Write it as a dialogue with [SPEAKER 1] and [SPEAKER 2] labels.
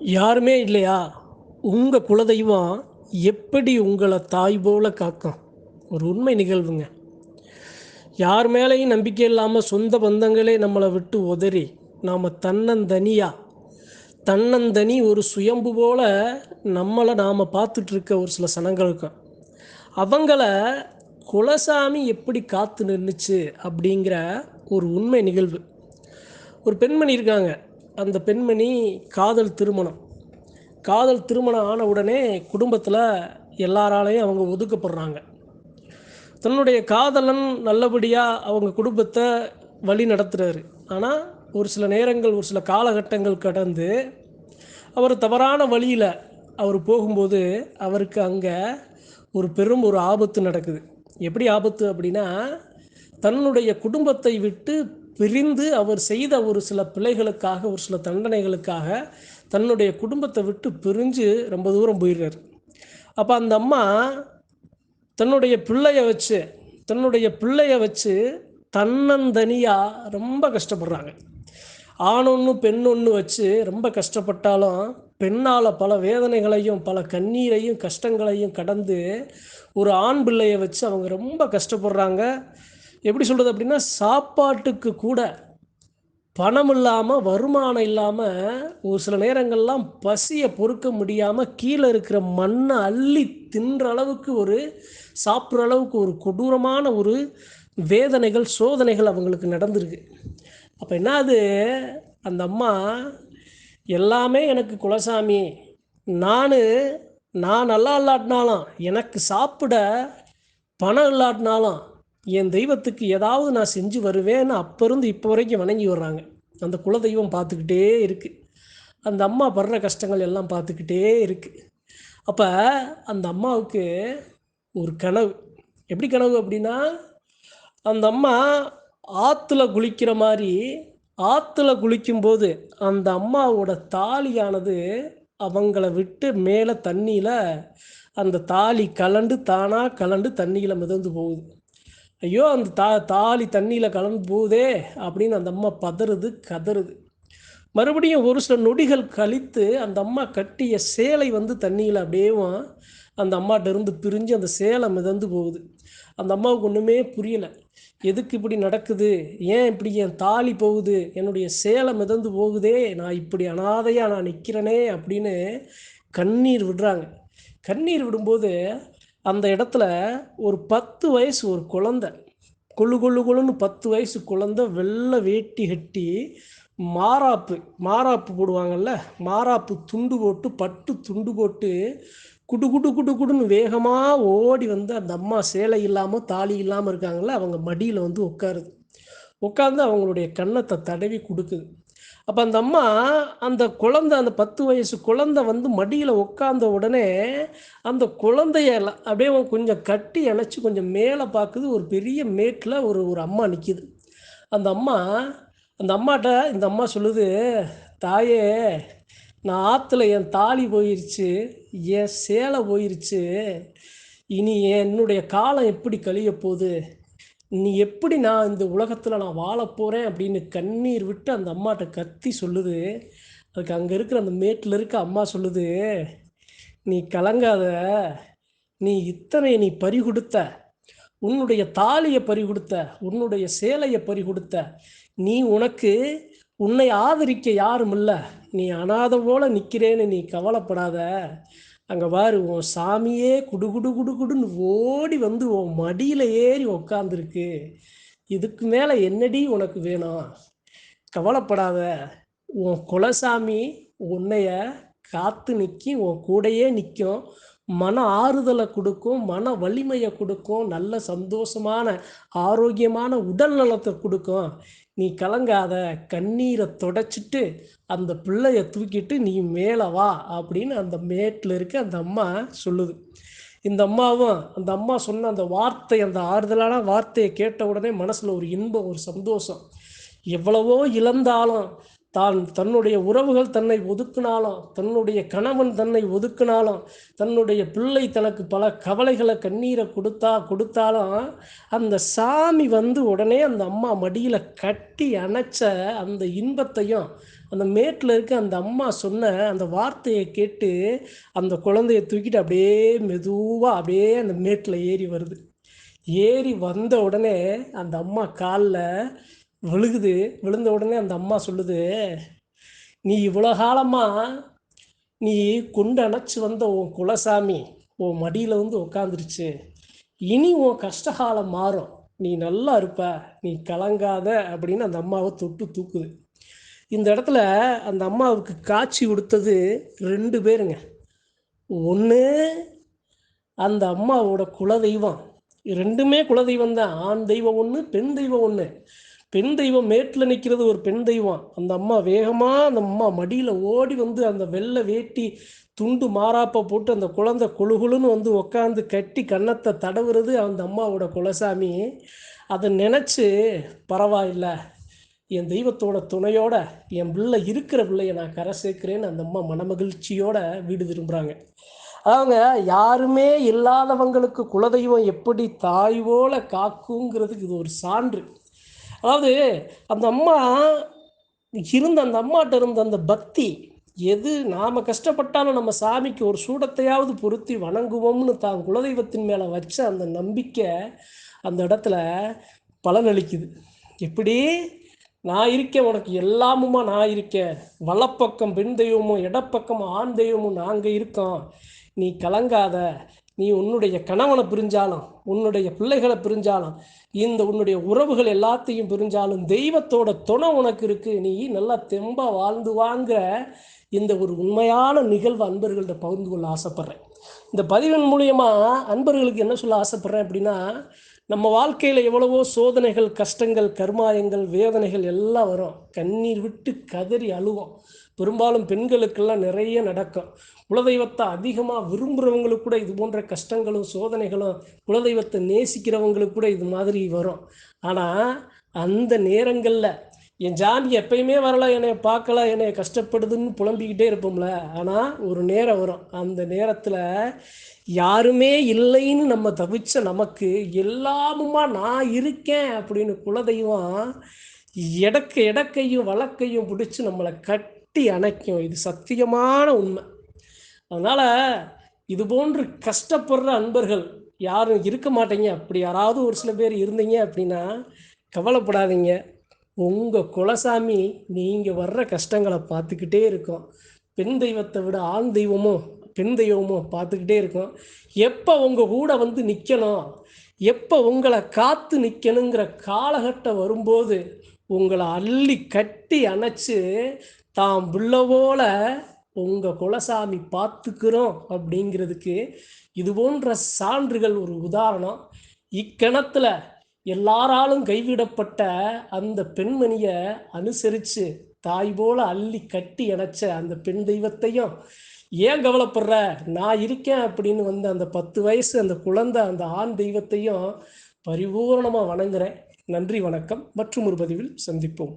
[SPEAKER 1] யாருமே இல்லையா? உங்கள் குலதெய்வம் எப்படி உங்களை தாய் போல காக்கும்? ஒரு உண்மை நிகழ்வுங்க. யார் மேலேயும் நம்பிக்கை இல்லாமல் சொந்த பந்தங்களே நம்மளை விட்டு உதறி நாம் தன்னந்தனியாக தன்னந்தனி ஒரு சுயம்பு போல நம்மளை நாம் பார்த்துட்ருக்க ஒரு சில சனங்கள் இருக்கும். அவங்கள குலசாமி எப்படி காத்து நின்றுச்சு அப்படிங்கிற ஒரு உண்மை நிகழ்வு. ஒரு பெண்மணி இருக்காங்க. அந்த பெண்மணி காதல் திருமணம். காதல் திருமணம் ஆன உடனே குடும்பத்தில் எல்லாராலையும் அவங்க ஒதுக்கப்படுறாங்க. தன்னுடைய காதலன் நல்லபடியாக அவங்க குடும்பத்தை வழி நடத்துகிறாரு ஆனால் ஒரு சில நேரங்கள் ஒரு சில காலகட்டங்கள் கடந்து அவர் தவறான வழியில் அவர் போகும்போது அவருக்கு அங்கே ஒரு பெரும் ஒரு ஆபத்து நடக்குது. எப்படி ஆபத்து அப்படின்னா தன்னுடைய குடும்பத்தை விட்டு பிரிந்து அவர் செய்த ஒரு சில பிழைகளுக்காக ஒரு சில தண்டனைகளுக்காக தன்னுடைய குடும்பத்தை விட்டு பிரிஞ்சு ரொம்ப தூரம் போயிடுறாரு. அப்போ அந்த அம்மா தன்னுடைய பிள்ளைய வச்சு தன்னுடைய பிள்ளைய வச்சு தன்னந்தனியாக ரொம்ப கஷ்டப்படுறாங்க. ஆணொன்று பெண்ணொன்று வச்சு ரொம்ப கஷ்டப்பட்டாலும் பெண்ணால் பல வேதனைகளையும் பல கண்ணீரையும் கஷ்டங்களையும் கடந்து ஒரு ஆண் பிள்ளையை வச்சு அவங்க ரொம்ப கஷ்டப்படுறாங்க. எப்படி சொல்கிறது அப்படின்னா சாப்பாட்டுக்கு கூட பணம் இல்லாமல் வருமானம் இல்லாமல் ஒரு சில நேரங்கள்லாம் பசியை பொறுக்க முடியாமல் கீழே இருக்கிற மண்ணை அள்ளி தின்ற அளவுக்கு ஒரு சாப்பிட்ற அளவுக்கு ஒரு கொடூரமான ஒரு வேதனைகள் சோதனைகள் அவங்களுக்கு நடந்திருக்கு. அப்போ என்ன அது? அந்த அம்மா எல்லாமே எனக்கு குலசாமி. நான் நான் நல்லா இல்லாட்டினாலும் எனக்கு சாப்பிட பணம் இல்லாட்டினாலும் என் தெய்வத்துக்கு ஏதாவது நான் செஞ்சு வருவேன்னு அப்போ இருந்து இப்போ வரைக்கும் வணங்கி வர்றாங்க. அந்த குலதெய்வம் பார்த்துக்கிட்டே இருக்குது அந்த அம்மா படுற கஷ்டங்கள் எல்லாம் பார்த்துக்கிட்டே இருக்குது அப்போ அந்த அம்மாவுக்கு ஒரு கனவு. எப்படி கனவு அப்படின்னா அந்த அம்மா ஆற்றுல குளிக்கிற மாதிரி ஆற்றுல குளிக்கும்போது அந்த அம்மாவோட தாலியானது அவங்கள விட்டு மேலே தண்ணியில் அந்த தாலி கலண்டு தானாக கலண்டு தண்ணியில் மிதந்து போகுது. ஐயோ அந்த தா தாலி தண்ணியில் கலந்து போகுதே அப்படின்னு அந்த அம்மா பதறுது கதறுது. மறுபடியும் ஒரு சில நொடிகள் கழித்து அந்த அம்மா கட்டிய சேலை வந்து தண்ணியில் அப்படியேவும் அந்த அம்மாட்ட இருந்து பிரிஞ்சு அந்த சேலை மிதந்து போகுது. அந்த அம்மாவுக்கு ஒன்றுமே புரியலை. எதுக்கு இப்படி நடக்குது? ஏன் இப்படி என் தாலி போகுது? என்னுடைய சேலை மிதந்து போகுதே நான் இப்படி அனாதையாக நான் நிற்கிறேனே அப்படின்னு கண்ணீர் விடுறாங்க. கண்ணீர் விடும்போது அந்த இடத்துல ஒரு பத்து வயசு ஒரு குழந்த கொள்ளு கொள்ளு கொள்ளுன்னு பத்து வயசு குழந்த வெள்ளை வேட்டி கட்டி மாறாப்பு மாறாப்பு போடுவாங்கல்ல மாறாப்பு துண்டு போட்டு பட்டு துண்டு போட்டு குடு குடு குடு குடுன்னு வேகமாக ஓடி வந்து அந்த அம்மா சேலை இல்லாமல் தாலி இல்லாமல் இருக்காங்கல்ல அவங்க மடியில் வந்து உட்காருது. உட்காந்து அவங்களுடைய கன்னத்தை தடவி கொடுக்குது. அப்போ அந்த அம்மா அந்த குழந்தை அந்த பத்து வயசு குழந்தை வந்து மடியில் உட்காந்த உடனே அந்த குழந்தைய அப்படியே கொஞ்சம் கட்டி அணைச்சி கொஞ்சம் மேலே பார்க்குது ஒரு பெரிய மேட்டில் ஒரு ஒரு அம்மா நிற்கிது அந்த அம்மா அந்த அம்மாட்ட இந்த அம்மா சொல்லுது தாயே நான் ஆற்றுல என் தாலி போயிருச்சு என் சேலை போயிருச்சு. இனி என்னுடைய காலம் எப்படி கழிய போகுது நீ எப்படி நான் இந்த உலகத்தில் நான் வாழ போகிறேன் அப்படின்னு கண்ணீர் விட்டு அந்த அம்மாட்ட கத்தி சொல்லுது. அதுக்கு அங்கே இருக்கிற அந்த மேட்டில் இருக்க அம்மா சொல்லுது நீ கலங்காத. நீ இத்தனை நீ பறி கொடுத்த உன்னுடைய தாலியை பறி கொடுத்த உன்னுடைய சேலையை பறி கொடுத்த நீ உனக்கு உன்னை ஆதரிக்க யாரும் இல்லை. நீ அனாத போல நிற்கிறேன்னு நீ கவலைப்படாத. அங்கே பாரு உன் சாமியே குடுகுடு குடுகுடுன்னு ஓடி வந்து உன் மடியில் ஏறி உக்காந்துருக்கு. இதுக்கு மேலே என்னடி உனக்கு வேணும்? கவலைப்படாத. உன் குலசாமி உன்னைய காத்து நிற்கி உன் கூடையே நிற்கும் மன ஆறுதலை கொடுக்கும் மன வலிமையை கொடுக்கும் நல்ல சந்தோஷமான ஆரோக்கியமான உடல் நலத்தை கொடுக்கும். நீ கலங்காத கண்ணீரை தொடச்சிட்டு அந்த பிள்ளைய தூக்கிட்டு நீ மேலே வா அப்படின்னு அந்த மேட்டில் இருக்க அந்த அம்மா சொல்லுது. இந்த அம்மாவும் அந்த அம்மா சொன்ன அந்த வார்த்தை அந்த ஆறுதலான வார்த்தையை கேட்ட உடனே மனசில் ஒரு இன்பம் ஒரு சந்தோஷம். எவ்வளவோ இழந்தாலும் தான் தன்னுடைய உறவுகள் தன்னை ஒதுக்கினாலும் தன்னுடைய கணவன் தன்னை ஒதுக்கினாலும் தன்னுடைய பிள்ளை தனக்கு பல கவலைகளை கண்ணீரை கொடுத்தா கொடுத்தாலும் அந்த சாமி வந்து உடனே அந்த அம்மா மடியில் கட்டி அணைச்ச அந்த இன்பத்தையும் அந்த மேட்டில் இருக்க அந்த அம்மா சொன்ன அந்த வார்த்தையை கேட்டு அந்த குழந்தைய தூக்கிட்டு அப்படியே மெதுவாக அப்படியே அந்த மேட்டில் ஏறி வருது. ஏறி வந்த உடனே அந்த அம்மா காலில் விழுகுது விழுந்த உடனே அந்த அம்மா சொல்லுது நீ இவ்வளோ காலமாக நீ கொண்டு அணைச்சி வந்த உன் குலசாமி உன் மடியில் வந்து உட்காந்துருச்சு இனி உன் கஷ்டகாலம் மாறும். நீ நல்லா இருப்ப நீ கலங்காத அப்படின்னு அந்த அம்மாவை தொட்டு தூக்குது. இந்த இடத்துல அந்த அம்மாவுக்கு காட்சி கொடுத்தது ரெண்டு பேருங்க. ஒன்று அந்த அம்மாவோட குலதெய்வம். ரெண்டுமே குலதெய்வம் தான் ஆண் தெய்வம் ஒன்று பெண் தெய்வம் ஒன்று பெண் தெய்வம் மேட்டில் நிற்கிறது ஒரு பெண் தெய்வம். அந்த அம்மா வேகமாக அந்த அம்மா மடியில் ஓடி வந்து அந்த வெள்ளை வேட்டி துண்டு மாறாப்பை போட்டு அந்த குழந்தை குழுகுழுன்னு வந்து உக்காந்து கட்டி கன்னத்தை தடவுறது அந்த அம்மாவோட குலசாமி. அதை நினச்சி பரவாயில்ல என் தெய்வத்தோட துணையோட என் பிள்ளை இருக்கிற பிள்ளைய நான் கரை சேர்க்கிறேன்னு அந்த அம்மா மனமகிழ்ச்சியோட வீடு திரும்புகிறாங்க அவங்க யாருமே இல்லாதவங்களுக்கு குலதெய்வம் எப்படி தாய்வோல காக்குங்கிறதுக்கு இது ஒரு சான்று. அதாவது அந்த அம்மா இருந்த அந்த அம்மாட்ட இருந்த அந்த பக்தி எது நாம் கஷ்டப்பட்டாலும் நம்ம சாமிக்கு ஒரு சூடத்தையாவது பொருத்தி வணங்குவோம்னு தான் குலதெய்வத்தின் மேலே வச்ச அந்த நம்பிக்கை அந்த இடத்துல பலனளிக்குது. எப்படி? நான் இருக்கேன் உனக்கு எல்லாமுமா நான் இருக்கேன். வலப்பக்கம் பெண் தெய்வமும் இடப்பக்கம் ஆண் தெய்வமும் நாங்கள் இருக்கோம். நீ கலங்காத. நீ உன்னுடைய கணவனை பிரிஞ்சாலும் உன்னுடைய பிள்ளைகளை பிரிஞ்சாலும் இந்த உன்னுடைய உறவுகள் எல்லாத்தையும் பிரிஞ்சாலும் தெய்வத்தோட துணை உனக்கு இருக்கு. நீ நல்லா தெம்பா வாழ்ந்து வாங்குற இந்த ஒரு உண்மையான நிகழ்வு அன்பர்கள்ட்ட பகிர்ந்து கொள்ள ஆசைப்பட்றேன். இந்த பதிவின் மூலியமா அன்பர்களுக்கு என்ன சொல்ல ஆசைப்பட்றேன் அப்படின்னா நம்ம வாழ்க்கையில் எவ்வளவோ சோதனைகள் கஷ்டங்கள் கர்மாயங்கள் வேதனைகள் எல்லாம் வரும். கண்ணீர் விட்டு கதறி அழுவோம். பெரும்பாலும் பெண்களுக்கெல்லாம் நிறைய நடக்கும். குலதெய்வத்தை அதிகமாக விரும்புகிறவங்களுக்கு கூட இது போன்ற கஷ்டங்களும் சோதனைகளும் குலதெய்வத்தை நேசிக்கிறவங்களுக்கு கூட இது மாதிரி வரும். ஆனால் அந்த நேரங்களில் என் ஜாமி எப்பயுமே வரல என்னை பார்க்கல என்னை கஷ்டப்படுதுன்னு புலம்பிக்கிட்டே இருப்போம்ல. ஆனால் ஒரு நேரம் வரும். அந்த நேரத்தில் யாருமே இல்லைன்னு நம்ம தவிச்ச நமக்கு எல்லாமுமா நான் இருக்கேன் அப்படின்னு குலதெய்வம் எடக்க எடக்கையும் வழக்கையும் பிடிச்சி நம்மளை கட் கட்டி அணைக்கும். இது சத்தியமான உண்மை. அதனால் இது போன்று கஷ்டப்படுற அன்பர்கள் யாரும் இருக்க மாட்டீங்க. அப்படி யாராவது ஒரு சில பேர் இருந்தீங்க அப்படின்னா கவலைப்படாதீங்க. உங்கள் குலசாமி நீங்கள் வர்ற கஷ்டங்களை பார்த்துக்கிட்டே இருக்கும். பெண் தெய்வத்தை விட ஆண் தெய்வமும் பெண் தெய்வமும் பார்த்துக்கிட்டே இருக்கும். எப்போ உங்கள் கூட வந்து நிற்கணும் எப்போ உங்களை காத்து நிற்கணுங்கிற காலகட்டம் வரும்போது உங்களை அள்ளி கட்டி அணைச்சு தாம் புள்ளவோல உங்கள் குலசாமி பார்த்துக்கிறோம் அப்படிங்கிறதுக்கு இது போன்ற சான்றுகள் ஒரு உதாரணம். இக்கணத்துல எல்லாராலும் கைவிடப்பட்ட அந்த பெண்மணியை அனுசரித்து தாய் போல அள்ளி கட்டி இணைச்ச அந்த பெண் தெய்வத்தையும் ஏன் கவலைப்படுற? நான் இருக்கேன் அப்படின்னு வந்த அந்த பத்து வயசு அந்த குழந்தை அந்த ஆண் தெய்வத்தையும் பரிபூர்ணமாக வணங்குறேன். நன்றி வணக்கம். மற்றும் ஒரு பதிவில் சந்திப்போம்.